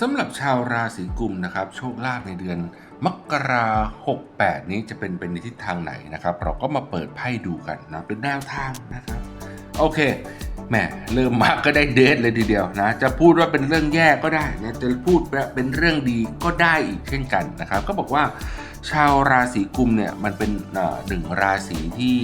สำหรับชาวราศีกุมนะครับ โชคลาภในเดือน มกราหกแปดนี้จะเป็นเป็นในทิศทางไหนนะครับ เราก็มาเปิดไพ่ดูกันนะเป็นแนวทางนะครับ โอเคแหมเริ่มมาก็ได้เดทเลยทีเดียวนะ จะพูดว่าเป็นเรื่องแย่ก็ได้นะจะพูดเป็นเรื่องดีก็ได้อีกเช่นกันนะครับ ก็บอกว่าชาวราศีกุมเนี่ยมันเป็นหนึ่งราศีที่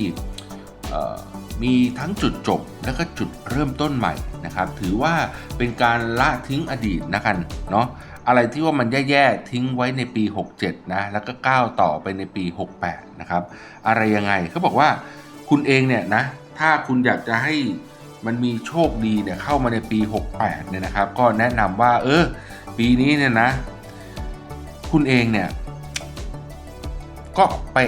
มีทั้งจุดจบแล้วก็จุดเริ่มต้นใหม่นะครับ ถือว่าเป็นการละทิ้งอดีตนะกันเนาะอะไรที่ว่ามันแย่ๆทิ้งไว้ในปี 67 นะ แล้วก็ก้าวต่อไปในปี 68 นะครับ อะไรยังไงเขาบอกว่าคุณเองเนี่ยนะ ถ้าคุณอยากจะให้มันมีโชคดีเนี่ยเข้ามาในปี 68 เนี่ยนะครับ ก็แนะนำว่า เออ ปีนี้เนี่ยนะ คุณเองเนี่ย ก็ไป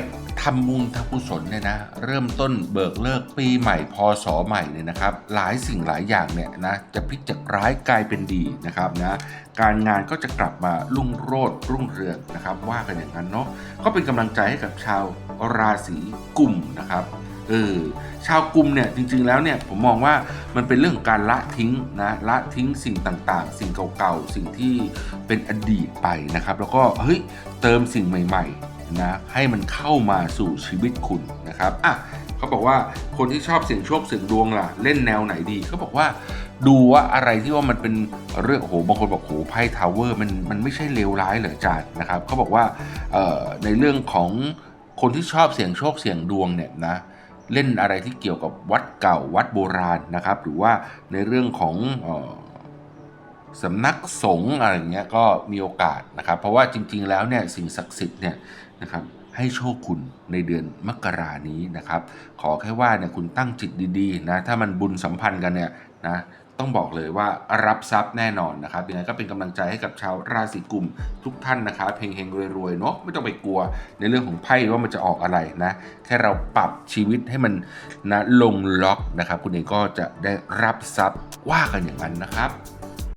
ทำบุญทำกุศลเนี่ยนะเริ่มต้นเบิกเลิกปีใหม่พศใหม่เนี่ยนะครับ หลายสิ่งหลายอย่างเนี่ยนะจะพลิกจากร้ายกลายเป็นดีนะครับนะการงานก็จะกลับมารุ่งโรจน์รุ่งเรืองนะครับ ว่ากันอย่างนั้นเนาะก็เป็นกำลังใจให้กับชาวราศีกุมนะครับเออชาวกุมเนี่ยจริงๆแล้วเนี่ยผมมองว่ามันเป็นเรื่องของการละทิ้งนะละทิ้งสิ่งต่างๆ สิ่งเก่าๆ สิ่งที่เป็นอดีตไปนะครับ แล้วก็เฮ้ยเติมสิ่งใหม่ ๆ นะให้มันเข้ามาสู่ชีวิตคุณนะครับอะเขาบอกว่าคนที่ชอบเสี่ยงโชคเสี่ยงดวงล่ะ เล่นแนวไหนดีเขาบอกว่าดูว่าอะไรที่ว่ามันเป็นเรื่องโหบางคนบอกโหไพ่ทาวเวอร์มันมันไม่ใช่เลวร้ายเหรอจารย์นะครับเขาบอกว่าในเรื่องของคนที่ชอบเสี่ยงโชคเสี่ยงดวงเนี่ยนะเล่นอะไรที่เกี่ยวกับวัดเก่าวัดโบราณนะครับ หรือว่าในเรื่องของ สำนักสงฆ์อะไรเงี้ยก็มีโอกาสนะครับ เพราะว่าจริง ๆ แล้วเนี่ยสิ่งศักดิ์สิทธิ์เนี่ยนะครับให้โชคคุณในเดือนมกรานี้นะครับ ขอแค่ว่าเนี่ยคุณตั้งจิตดีๆนะถ้ามันบุญสัมพันธ์กันเนี่ยนะต้องบอกเลยว่ารับทรัพย์แน่นอนนะครับยังไงก็เป็นกำลังใจให้กับชาวราศีกุมทุกท่านนะครับเฮงๆรวยๆเนาะไม่ต้องไปกลัวในเรื่องของไพ่ว่ามันจะออกอะไรนะแค่เราปรับชีวิตให้มันนะลงล็อกนะครับ คุณเองก็จะได้รับทรัพย์ว่ากันอย่างนั้นนะครับ